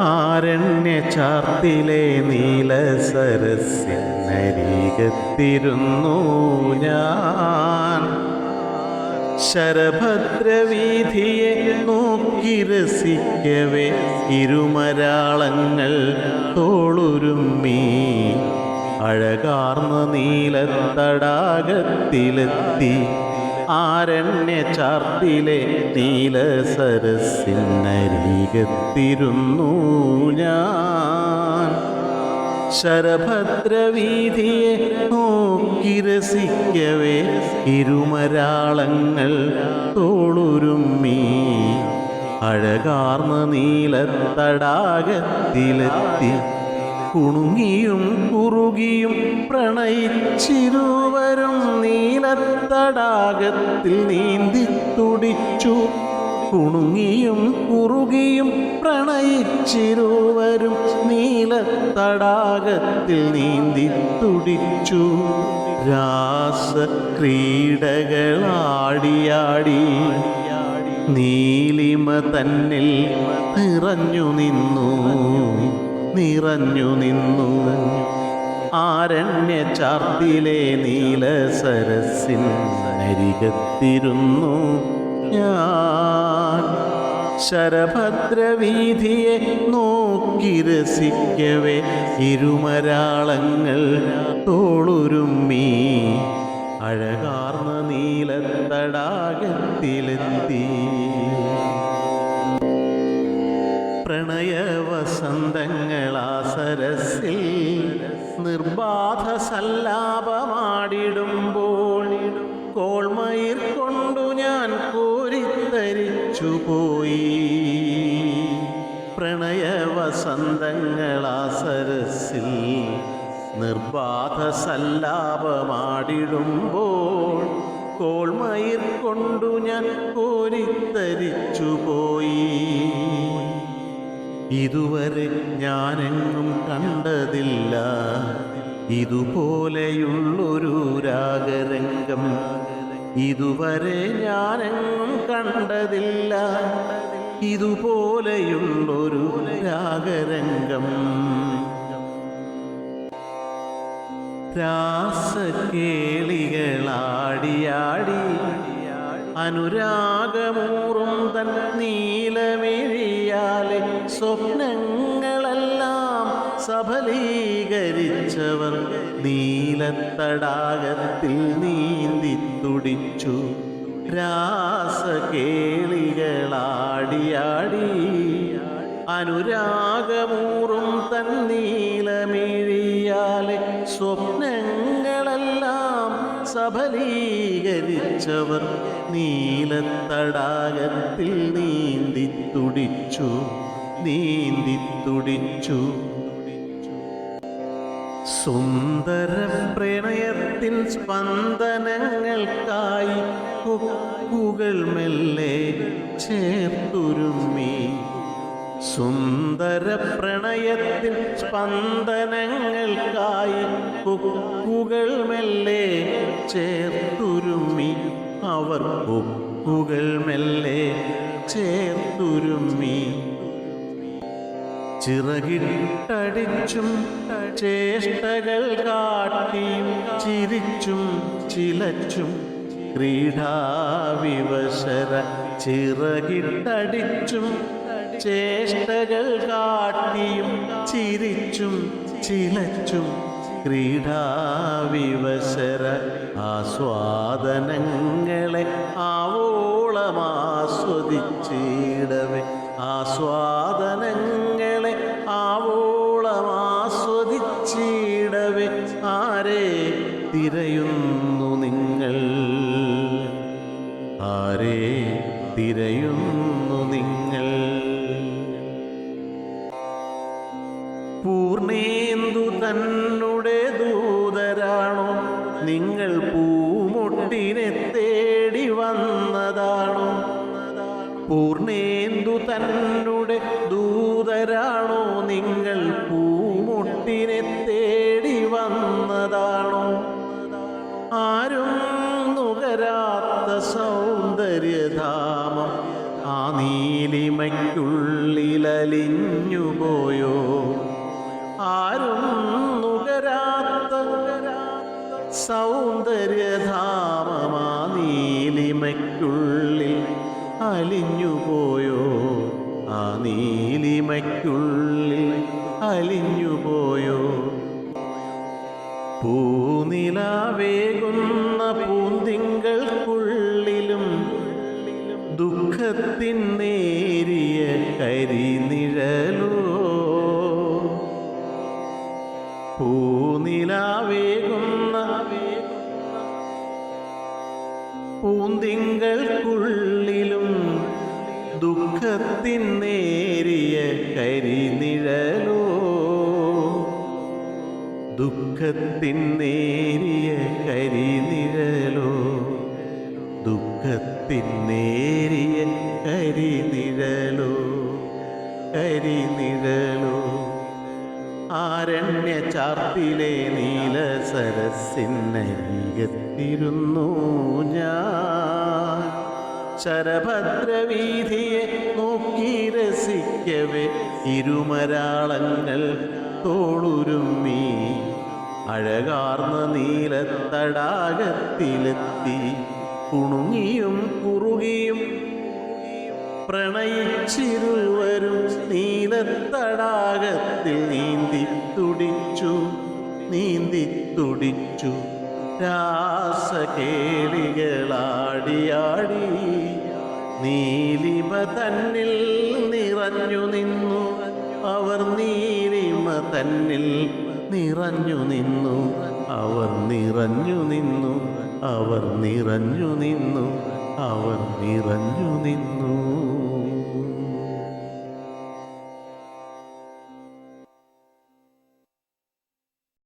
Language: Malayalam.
ആരണ്യ ചാർത്തിലെ നീല സരസ്യനരീകത്തിരുന്നു ഞാൻ. ശരഭദ്രവീധിയെ നോക്കി രസിക്കവേ ഇരുമരാളങ്ങൾ തോളുരുമ്മി. അഴകാർന്ന നീലത്തടാകത്തിലെത്തി ആരണ്യ ചാർത്തിലെ നീല സരസിനരീകത്തിരുന്നു ഞാൻ ശരഭദ്രവീതിയെ നോക്കിരസിക്കവേ ഇരുമരാളങ്ങൾ തോളുരുമ്മി. അഴകാർന്ന നീലത്തടാകത്തിലെത്തി. കുണുങ്ങിയും കുറുകിയും പ്രണയിച്ചിരുവരും നീലത്തടാകത്തിൽ നീന്തി തുടിച്ചു. കുണുങ്ങിയും കുറുകിയും പ്രണയിച്ചിരുവരും നീല തടാകത്തിൽ നീന്തി തുടിച്ചു. രാസ ക്രീഡകളാടിയാടി നീലിമ തന്നിൽ നിറഞ്ഞു നിന്നു. നിറഞ്ഞു നിന്നു. ആരണ്യ ചാർത്തിലെ നീല സരസിൽ നരികത്തിരുന്നു ഞാൻ. ശരഭദ്രവീതിയെ നോക്കി രസിക്കവേ ഇരുമരാളങ്ങൾ തോളുരുമ്മി. അഴകാർന്ന നീലത്തടാകത്തിലെത്തി പ്രണയവസന്തങ്ങൾ നിർബാധ സല്ലാപമാടിടുമ്പോൾ കോൾമയിർ കൊണ്ടു ഞാൻ കോരിത്തരിച്ചു പോയി. പ്രണയവസന്തങ്ങളാ സരസിൽ നിർബാധ സല്ലാപമാടിടുമ്പോൾ കോൾമയിർ കൊണ്ടു ഞാൻ കോരിത്തരിച്ചു പോയി. ഇതുവരെ ഞാനെങ്ങും കണ്ടതില്ല. ഇതുപോലെയുള്ളൊരു രാഗരംഗം ഇതുവരെ ഞാനെങ്ങും കണ്ടതില്ല. ഇതുപോലെയുള്ളൊരു രാഗരംഗം രാസകേളികളാടിയാടി അനുരാഗമൂറും തൻ നീലമിഴിയാലെ സ്വപ്നങ്ങളെല്ലാം സഫലീകരിച്ചവർ നീലത്തടാകത്തിൽ നീന്തി തുടിച്ചു. രാസകേളികളാടിയാടി. അനുരാഗമൂറും തൻ നീലമിഴിയാലെ സ്വപ്നങ്ങളെല്ലാം സഫലീകരിച്ചവർ നീലത്തടാകത്തിൽ നീന്തി തുടിച്ചു. നീന്തി തുടിച്ചു സുന്ദര പ്രണയത്തിൻ സ്പന്ദനങ്ങൾക്കായി കൊക്കുകൾ മെല്ലെ ചേർത്തുരുമ്മി സുന്ദര പ്രണയത്തിൽ സ്പന്ദനങ്ങൾക്കായി കൊക്കുകൾ മെല്ലെ ചേർത്തുരുമ്മി അവർ കൊക്കുകൾ മെല്ലെ ചേർത്തുരുമ്മി ചിറകിട്ടടിച്ചും ചേഷ്ടകൾ കാട്ടിയും ചിരിച്ചും ചിലച്ചും ക്രീഡാവിവശര ചിറകിട്ടടിച്ചും ചേഷ്ടകൾ കാട്ടിയും ചിരിച്ചും ചിലച്ചും ക്രീഡാവിവശര ആസ്വാദനങ്ങളെ ആവോളമാസ്വദിച്ചിടവേ. ആസ്വാദനങ്ങളെ ആരെ തിരയുന്നു നിങ്ങൾ. പൂർണേന്ദു തന്നെ ദൂതരാണോ? നിങ്ങൾ പൂമുട്ടിനെ തേടി വന്നതാണോ? പൂർണേന്ദു തന്നെ ദൂതരാണോ? നിങ്ങൾ പൂമുട്ടിനെ അലിഞ്ഞുപോയോ ആരും നുകരാത്ത സൗന്ദര്യധാമമാ നീലിമയ്ക്കുള്ളിൽ അലിഞ്ഞുപോയോ ആ നീലിമയ്ക്കുള്ളിൽ അലിഞ്ഞുപോയോ പൂനിലാവേകുന്ന പൂന്തിങ്കൾക്കുള്ളിലും ദുഃഖത്തിൻ നേരിയ നേരിയ കരിനിഴലോ? ദുഃഖത്തിൻ നേരിയ കരിനിഴലോ? ദുഃഖത്തിൻ നേരിയ കരിനിഴലോ? കരിനിഴലോ? ആരണ്യ ചാർത്തിലെ നീല സരസിനരികത്തിരുന്നു ഞാൻ. ശരഭദ്രവീതിയെ നോക്കി രസിക്കവേ ഇരുമരാളങ്ങൾ തോളുരുമ്മി. അഴകാർന്ന നീലത്തടാകത്തിലെത്തി. കുണുങ്ങിയും കുറുകിയും പ്രണയിച്ചിരുവരും നീലത്തടാകത്തിൽ നീന്തി തുടിച്ചു നീന്തി തുടിച്ചു. രാസകേളികളാടിയാടി നീലിമ തന്നിൽ നിറഞ്ഞു നിന്നു. അവർ നീലിമ തന്നിൽ നിറഞ്ഞു നിന്നു. അവർ നിറഞ്ഞു നിന്നു. അവർ നിറഞ്ഞു നിന്നു. അവർ നിറഞ്ഞു നിന്നു.